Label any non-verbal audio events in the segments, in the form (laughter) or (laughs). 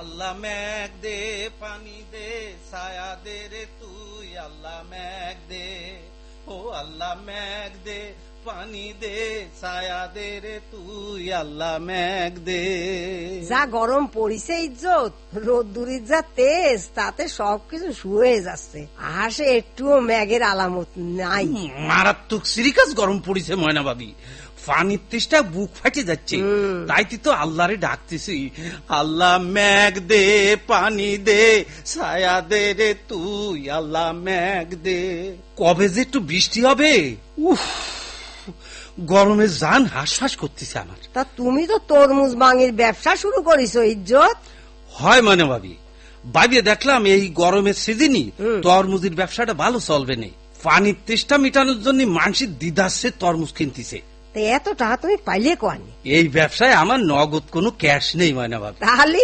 আল্লাহ ম্যাগ দে পানি দে ছায়া দে রে তুই আল্লাহ ম্যাগ দে। ও আল্লাহ ম্যাগ দে পানি দে ছায়া দে রে তুই আল্লাহ ম্যাগ দে। যা গরম পড়িছে ইজ্জত রোদ্দুরির যা তেজ তাতে সবকিছু শুয়ে যাচ্ছে। আহাসে একটুও ম্যাগের আলামত নাই। মারাত্মক সিরিকাস গরম পড়েছে ময়না ভাবি পানির তেষ্টা বুক ফাটে যাচ্ছে। তাই তুই তো আল্লাহরে ডাকতেছি। আল্লাহ ম্যাগ দে পানি দে ছায়া দে রে তুই আল্লাহ ম্যাগ দে। কবে যে একটু বৃষ্টি হবে? উফ গরমে জান হাঁসফাঁস করতেছে আমার। তা তুমি তো তরমুজ বাঙির ব্যবসা শুরু করিছো ইজ্জত। হয় মানে ভাবি। ভাবিয়ে দেখলাম এই গরমের সিজনই তরমুজের ব্যবসাটা ভালো চলবে না। পানির তেষ্টা মেটানোর জন্য মানুষের দিদাসে তরমুজ কিনতেছে। তা এত টাকা তুমি পাইলে কোয়ানি? এই ব্যবসায় আমার নগদ কোনো ক্যাশ নেই ময়না ভাবি তাহলে?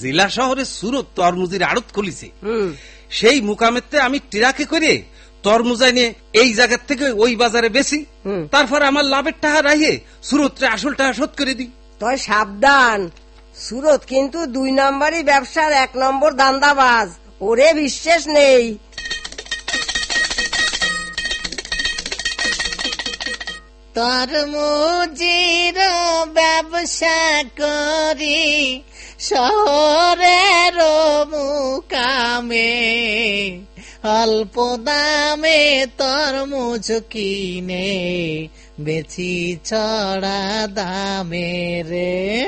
জেলা শহরে সুরত তরমুজের আড়ত খুলিছে। সেই মুকামেতে আমি ট্রাকে করে তরমুজ এনে এই জায়গার থেকে ওই বাজারে বেশি তারপর আমার লাভের টাকা রাহিয়ে সুরতরে আসল টাকা শোধ করে দিই। তয় সাবধান। সুরত কিন্তু দুই নম্বরই ব্যবসার এক নম্বর দান্দাবাজ। ওরে বিশ্বাস নেই। তরমুজির ব্যবসা করি শহরের মুকামে। অল্প দামে তরমুজ কিনে বেছি ছড়া দামে রে।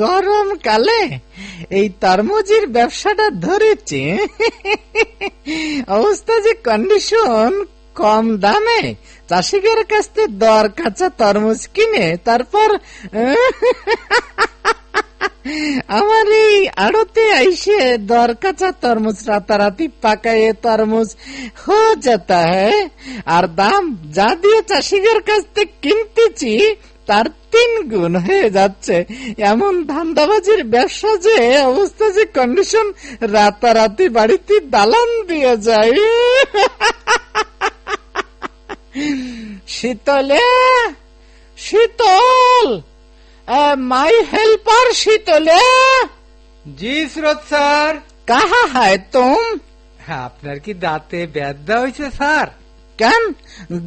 গরমকালে এই তরমুজের ব্যবসাটা ধরেছে। অবস্থা যে কন্ডিশন কম দামে চাষিদের কাছ দর কাঁচা তরমুজ কিনে তারপর, আমার এই আড়তে আইসে দর কাঁচা তরমুজ, রাতারাতি পাকায়ে তরমুজ হো যেতা হ্যাঁ? আর দাম যা দিয়ে চাষিদের কাছ থেকে কিনতেছি তার তিন গুণ হয়ে যাচ্ছে। এমন ধান্দাবাজির ব্যবসা যে অবস্থা যে কন্ডিশন রাতারাতি বাড়িতে দালান দিয়ে যায়। শীতলে শীতল মাই হেল্পার শীতলে। জি স্রোত স্যার। কাহা হায় তুম? হ্যাঁ আপনার কি দাঁতে ব্যথা হয়েছে স্যার? কেন?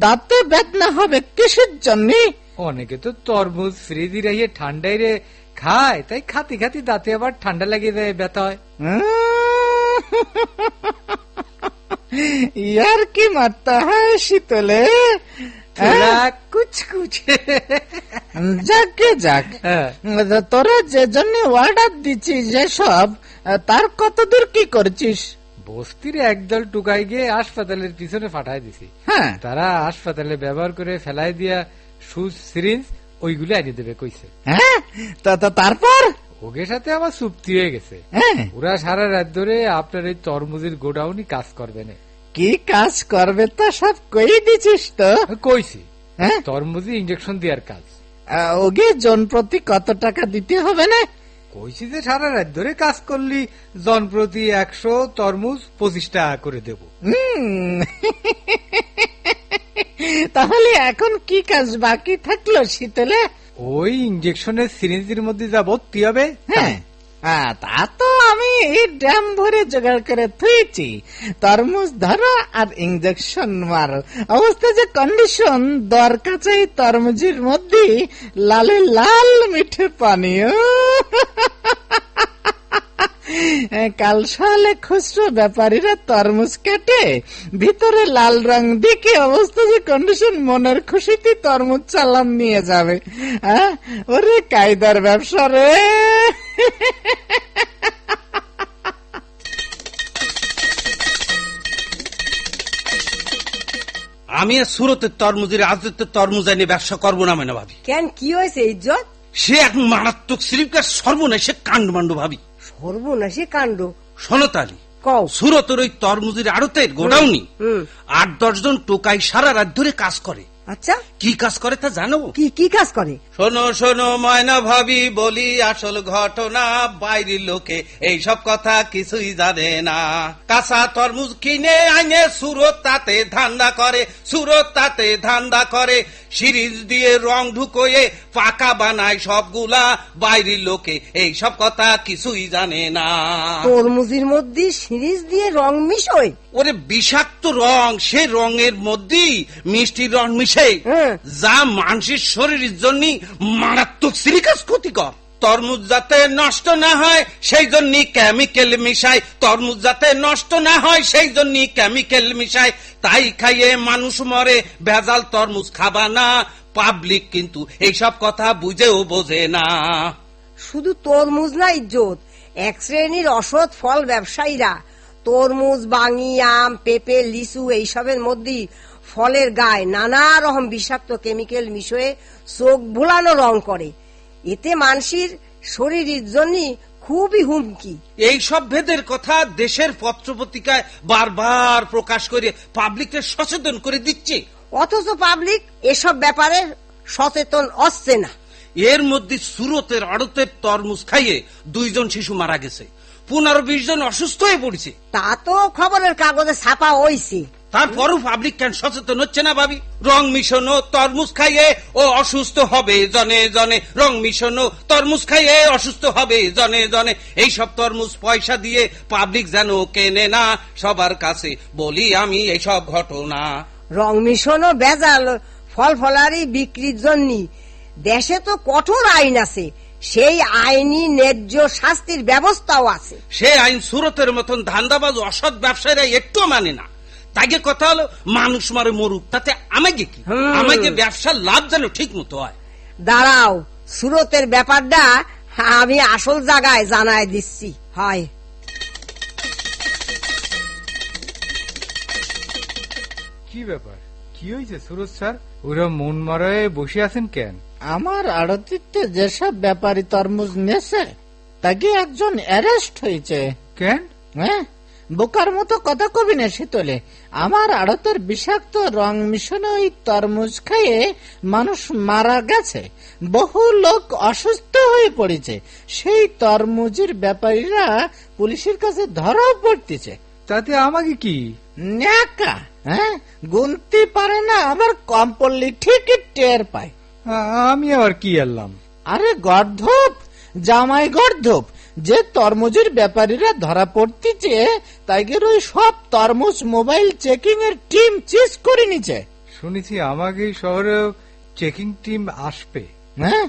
দাঁতে বেদনা হবে কিসের জন্য? অনেকে তো তরমুজ ফ্রিজে রেখে ঠান্ডায় রে খায় তাই খাতি খাতি দাঁতে আবার ঠান্ডা লাগিয়ে দেয় ব্যথা হয়। (laughs) ইয়ার কি মারতা হয় শীতলে? হ্যাঁ? যাকে যাক হ্যাঁ। তোরা যে জন্য অর্ডার দিচ্ছিস যেসব তার কতদূর কি করছিস? একদল গিয়ে হাসপাতালের পিছনে পাঠায় হ্যাঁ। তারা হাসপাতালে ব্যবহার করে ফেলাই দিয়া সুচ সিরিঞ্জ ওইগুলো এনে দেবে কইছে। হ্যাঁ? তা তা তারপর? ওকে সাথে আমার চুক্তি হয়ে গেছে। হ্যাঁ। ওরা সারা রাত ধরে আপনার এই তরমুজের গোডাউনই কাজ করবে না। কি কাজ করবে তা সব কই দিছিস তো? কইছি হ্যাঁ? তরমুজে ইঞ্জেকশন দেওয়ার কাজ। ওকে জন প্রতি কত টাকা দিতে হবে না? কইছি যে সারা রাত ধরে কাজ করলি জন প্রতি একশো তরমুজ পঁচিশ টাকা করে দেব। তাহলে এখন কি কাজ বাকি থাকল শীতলে? ওই ইঞ্জেকশনের সিরিঞ্জের মধ্যে যা ভর্তি হবে হ্যাঁ। তা তো আমি এই ড্যাম ভরে জোগাড় করে থুয়েছি তরমুজ ধরো আর ইঞ্জেকশন মারো। অবস্থা যে কন্ডিশন দর কাছাই তরমুজের মধ্যে লালে লাল মিঠে পানীয় কাল সকালে খুচরো ব্যাপারীরা তরমুজ কেটে ভিতরে লাল রং দিকে অবস্থা যে কন্ডিশন মনের খুশিতে তরমুজ চালান নিয়ে যাবে। হ্যাঁ? ওরে কায়দার ব্যবসা রে। আমি আর সুরতের তরমুজের আজতের তরমুজ আনি ব্যবসা করব না মানে ভাবি। কেন? কি হয়েছে ইজ্জত? সে এক মারাত্মক সিরিকার সর্বনাশে কাণ্ড মান্ড ভাবি। সর্বনাশী কাণ্ড। সনতালি কও। সুরতের ওই তরমুজের আড়তের গোডাউনি। আট দশজন টোকাই সারা রাত ধরে কাজ করে। আচ্ছা। কি কাজ করে তা জানো? কি কি কাজ করে? শোনো শোনো ময়না ভাবি বলি আসল ঘটনা বাইরের লোকে এইসব কথা কিছুই জানে না। কাঁচা তরমুজ কিনে আইনে সুরত তাতে ধান্দা করে সুরত তাতে ধান্দা করে সিরিজ দিয়ে রং ঢুকোয়ে পাকা বানায় সবগুলা বাইরের লোকে এই সব কথা কিছুই জানে না। তরমুজের মধ্যে সিরিজ দিয়ে রং মিশোয়? ওরে বিষাক্ত রং সে রঙের মধ্যেই মিষ্টি রং মিশে হ্যাঁ। যা মানুষের শরীরের জন্য মারাত্মক সিরিকাস ক্ষতিকর। তরমুজ যাতে নষ্ট না হয় সেই জন্য কেমিক্যাল মিশায়। তরমুজ যাতে নষ্ট না হয় সেই জন্য কেমিক্যাল মিশায়। তাই খাইয়ে মানুষ মরে ভেজাল তরমুজ খাবা না। পাবলিক কিন্তু এইসব কথা বুঝেও বোঝে না। শুধু তরমুজ না ইজ্জত এক শ্রেণির অসৎ ফল ব্যবসায়ীরা। তরমুজ বাঙি আম পেঁপে লিচু এইসবের মধ্যে ফলের গায়ে নানা রকম বিষাক্ত কেমিক্যাল মিশিয়ে চোখ ভোলানো রং করে। এতে মানসির শরীরের জন্য খুবই হুমকি। এই সব ভেদের কথা দেশের পত্রপত্রিকায় বারবার প্রকাশ করে পাবলিককে সচেতন করে দিচ্ছে। অথচ পাবলিক এসব ব্যাপারে সচেতন আসছে না। এর মধ্যে সুরতের আড়তের তরমুজ খাইয়ে দুইজন শিশু মারা গেছে। পনেরো বিশ জন অসুস্থ হয়ে পড়েছে। তা তো খবরের কাগজে ছাপা হইছে। তারপরও পাবলিক কেন সচেতন হচ্ছে না ভাবি? রং মিশনো তরমুজ খাইয়ে ও অসুস্থ হবে জনে জনে। রং মিশনো তরমুজ খাইয়ে অসুস্থ হবে জনে জনে। এই সব তরমুজ পয়সা দিয়ে পাবলিক যেন কেনে না সবার কাছে। বলি আমি এইসব ঘটনা। রং মিশনও বেজাল ফল ফলারি বিক্রির জন্য দেশে তো কঠোর আইন আছে সেই আইনি ন্যায্য শাস্তির ব্যবস্থাও আছে। সে আইন সুরতের মতন ধান্দাবাজ অসৎ ব্যবসায়ীরা একটু মানে না। তাকে কথা হলো মানুষ মারে মরুক তাতে আমাকে কি? আমাকে ব্যবসার লাভ যেন ঠিক মতো হয়। দাঁড়াও সুরতের ব্যাপারটা আমি আসল জায়গায় জানায় দিচ্ছি হয়। কি ব্যাপার? কি হয়েছে সুরজ স্যার? ওরা মন মারায় বসে আছেন কেন? আমার আড়তিতে যেসব ব্যাপারী তরমুজ নেছে তাকে একজন অ্যারেস্ট হয়েছে। কেন? হ্যাঁ? বোকার মতো কথা কবি না শীতলে আমার আড়তের বিষাক্ত রং মিশনে ওই তরমুজ খেয়ে মানুষ মারা গেছে। বহু লোক অসুস্থ হয়ে পড়েছে। সেই তরমুজের ব্যাপারীরা পুলিশের কাছে ধরাও পড়তেছে। তাতে আমাকে কি? ন্যাকা হ্যাঁ? গুনতে পারে না আবার কম পড়লে ঠিকই টের পায়। আমি আবার কি আনলাম? আরে গর্ধপ জামাই গর্ধপ যে তরমুজের ব্যাপারীরা ধরা পড়তিছে তাইগের ওই সব তরমুজ মোবাইল চেকিং এর টিম চিজ করে নিছে। শুনেছি আমাকে শহরে চেকিং টিম আসবে। হ্যাঁ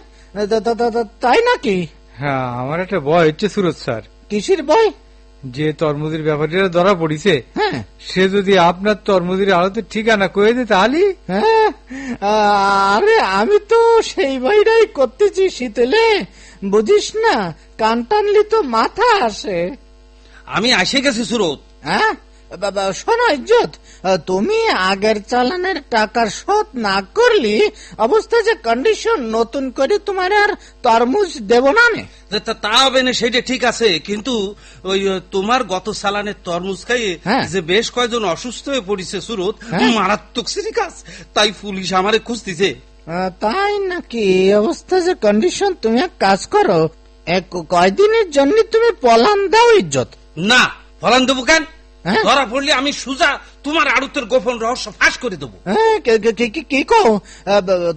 তাই নাকি? হ্যাঁ আমার একটা ভয় হচ্ছে সুরজ স্যার। কিসির বই যে তরমুজের ব্যাপারীরা ধরা পড়িছে হ্যাঁ। সে যদি আপনার তরমুজের আলোতে ঠিকানা কয়ে দিতে আলি হ্যাঁ, আরে আমি তো সেই বইটাই করতেছি শীতলে বুঝিস না? কান টানলি তো মাথা আসে। আমি আসে গেছি সুরত। হ্যাঁ? বাবা শোনো ইজ্জত তুমি আগের চালানের টাকার শোধ না করলি অবস্থা যে কন্ডিশন নতুন করে তোমার আর তরমুজ দেব না নে তা- হবে না সেটা ঠিক আছে কিন্তু ওই তোমার গত সালানের তরমুজ খাইয়ে হ্যাঁ। যে বেশ কয়েকজন অসুস্থ হয়ে পড়েছে সুরত হ্যাঁ। মারাত্মক সিরিকাস তাই পুলিশ আমারে খুঁজতেছে। তাই নাকি? অবস্থা যে কন্ডিশন তুমি এক কাজ করো কয়দিনের জন্য তুমি পলান দাও ইজ্জত না পলান দেবো কেন হ্যাঁ? ধরা পড়লে আমি সুজা তোমার আড়তের গোপন রহস্য ফাঁস করে দেবো। হ্যাঁ, কে- কে- কে- কি- কি কো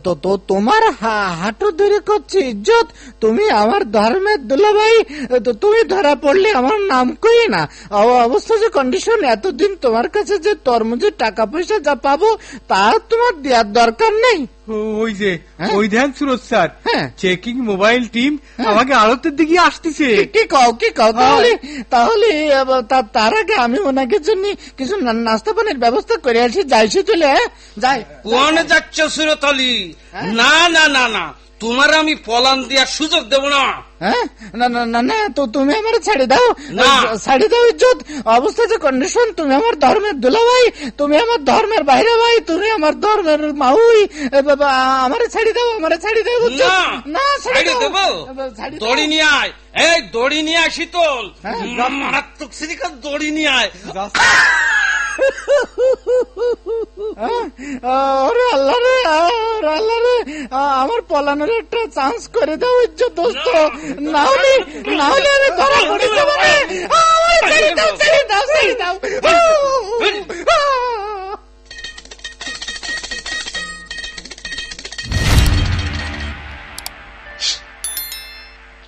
তো তো তোমার হাঁটু ধরে করছে ইজ্জত। তুমি আমার ধর্মের দুলাভাই। তো তুমি ধরা পড়লে আমার নাম কই না। অবস্থা যে কন্ডিশন এতদিন তোমার কাছে যে তরমুজের টাকা পয়সা যা পাবো তা তোমার দেওয়ার দরকার নেই। ওই যে হ্যাঁ? ওই ধ্যান সুরজ স্যার। হ্যাঁ। চেকিং মোবাইল টিম আমাকে আড়তের দিকে আসতেছে। কি- কি কও কি কও? তাহলে তাহলে তার আগে আমি ওনাকে জন্য কিছু না- নাস্তা পানির ব্যবস্থা করে আসি যাইছি চলে হ্যাঁ? যাই। কোয়ানে যাচ্ছ সুরত আলী না না না না। তোমার আমি পলান দেওয়ার সুযোগ দেব না। হ্যাঁ? না না না না তো তুমি আমার ছেড়ে দাও। ছাড়ি দাও ইজ্জত। অবস্থা যে কন্ডিশন তুমি আমার ধর্মের দুলা ভাই তুমি আমার ধর্মের বাইরে ভাই তুমি আমার ধর্মের মাউই আমারে ছাড়ি দাও আমারে ছাড়ি দাও না ছাড়ি দেবো। দড়ি নিয়ে আয়। এই দড়ি নিয়ে শীতল। হ্যাঁ, মারাত্মক সিরিকাস দড়ি নিয়ে আয়। ওরে আল্লাহ রে আহ, ওরে আল্লাহ রে আহ, আমার পলানোর একটা চান্স করে দাও ইজ্জত দোস্ত না হলে না হলে আমি ধরা পড়ে যাব রে। আহ, ছেড়ে দাও ছেড়ে দাও ছেড়ে দাও আহ, আহ,